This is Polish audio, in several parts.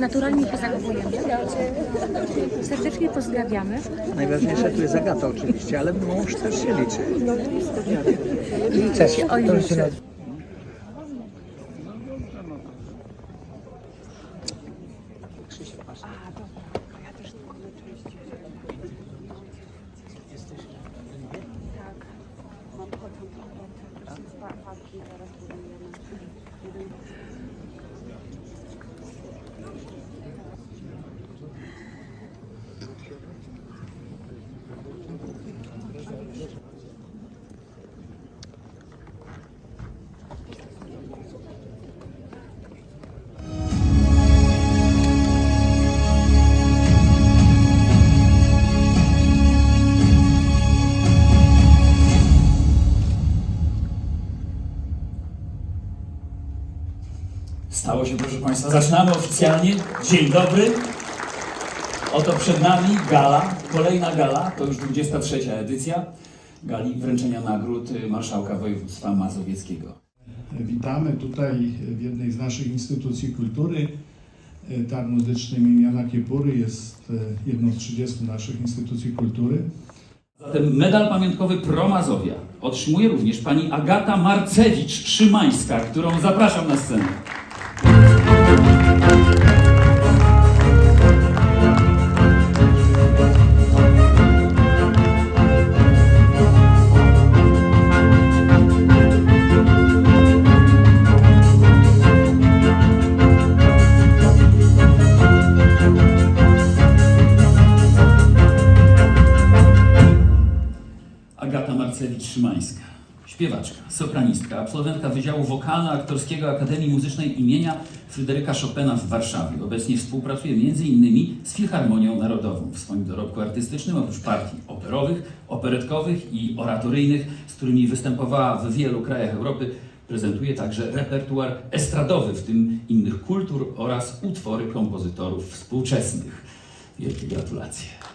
naturalnie się zachowujemy. Serdecznie pozdrawiamy. Najważniejsze tu jest Agata oczywiście, ale mąż też się liczy. Liczę się o jutrze. Stało się, proszę Państwa. Zaczynamy oficjalnie. Dzień dobry. Oto przed nami gala, kolejna gala, to już 23 edycja gali wręczenia nagród Marszałka Województwa Mazowieckiego. Witamy tutaj w jednej z naszych instytucji kultury. Teatr Muzyczny im. Jana Kiepury jest e, jedną z 30 naszych instytucji kultury. Zatem medal pamiątkowy Pro Mazowia otrzymuje również pani Agata Marcewicz-Szymańska, którą zapraszam na scenę. Agata Marcewicz-Szymańska. Śpiewaczka, sopranistka, absolwentka Wydziału Wokalno-Aktorskiego Akademii Muzycznej imienia Fryderyka Chopina w Warszawie. Obecnie współpracuje m.in. z Filharmonią Narodową. W swoim dorobku artystycznym oprócz partii operowych, operetkowych i oratoryjnych, z którymi występowała w wielu krajach Europy, prezentuje także repertuar estradowy, w tym innych kultur oraz utwory kompozytorów współczesnych. Wielkie gratulacje.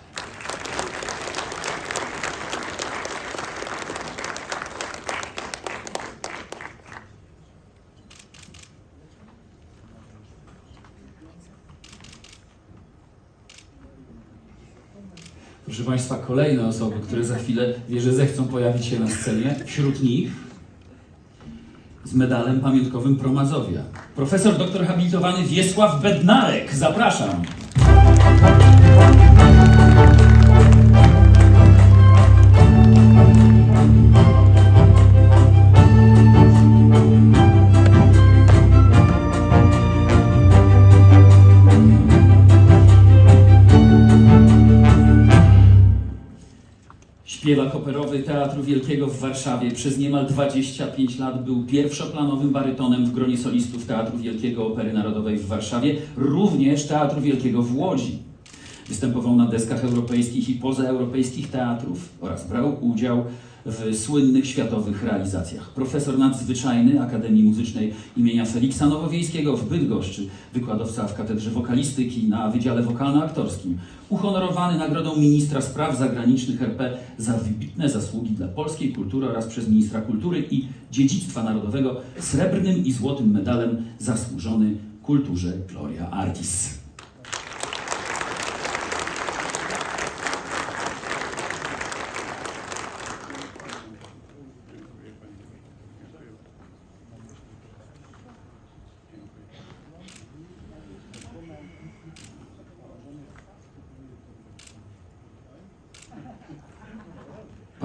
Proszę Państwa, kolejne osoby, które za chwilę, wierzę, zechcą pojawić się na scenie. Wśród nich z medalem pamiątkowym Promazowia. Profesor doktor habilitowany Wiesław Bednarek. Zapraszam. Śpiewak operowy Teatru Wielkiego w Warszawie przez niemal 25 lat był pierwszoplanowym barytonem w gronie solistów Teatru Wielkiego Opery Narodowej w Warszawie, również Teatru Wielkiego w Łodzi. Występował na deskach europejskich i pozaeuropejskich teatrów oraz brał udział w słynnych światowych realizacjach. Profesor nadzwyczajny Akademii Muzycznej imienia Feliksa Nowowiejskiego w Bydgoszczy, wykładowca w Katedrze Wokalistyki na Wydziale Wokalno-Aktorskim, uhonorowany Nagrodą Ministra Spraw Zagranicznych RP za wybitne zasługi dla polskiej kultury oraz przez Ministra Kultury i Dziedzictwa Narodowego srebrnym i złotym medalem zasłużony kulturze Gloria Artis.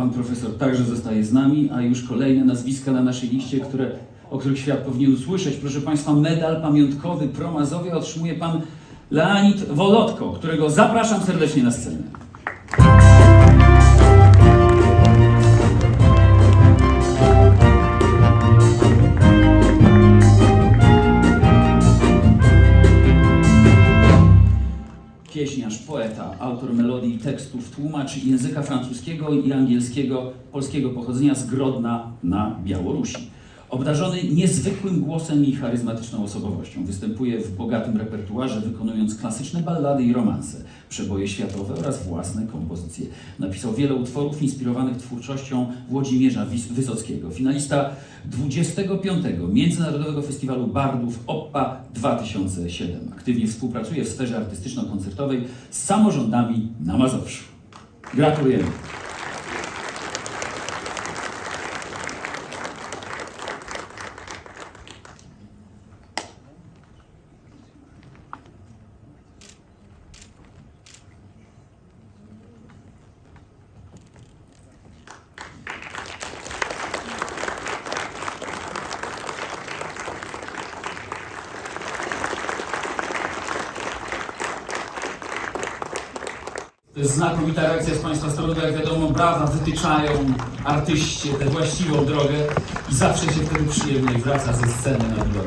Pan profesor także zostaje z nami, a już kolejne nazwiska na naszej liście, które, o których świat powinien usłyszeć. Proszę Państwa, medal pamiątkowy Pro Mazowia otrzymuje pan Leonid Wolotko, którego zapraszam serdecznie na scenę. Pieśniarz, poeta, autor melodii i tekstów, tłumacz języka francuskiego i angielskiego, polskiego pochodzenia z Grodna na Białorusi. Obdarzony niezwykłym głosem i charyzmatyczną osobowością, występuje w bogatym repertuarze, wykonując klasyczne ballady i romanse, przeboje światowe oraz własne kompozycje. Napisał wiele utworów inspirowanych twórczością Włodzimierza Wysockiego, finalista 25. Międzynarodowego Festiwalu Bardów OPPA 2007. Aktywnie współpracuje w sferze artystyczno-koncertowej z samorządami na Mazowszu. Gratulujemy. To jest znakomita reakcja z Państwa strony, jak wiadomo, brawa wytyczają artyście tę właściwą drogę i zawsze się wtedy przyjemnie wraca ze sceny na widok.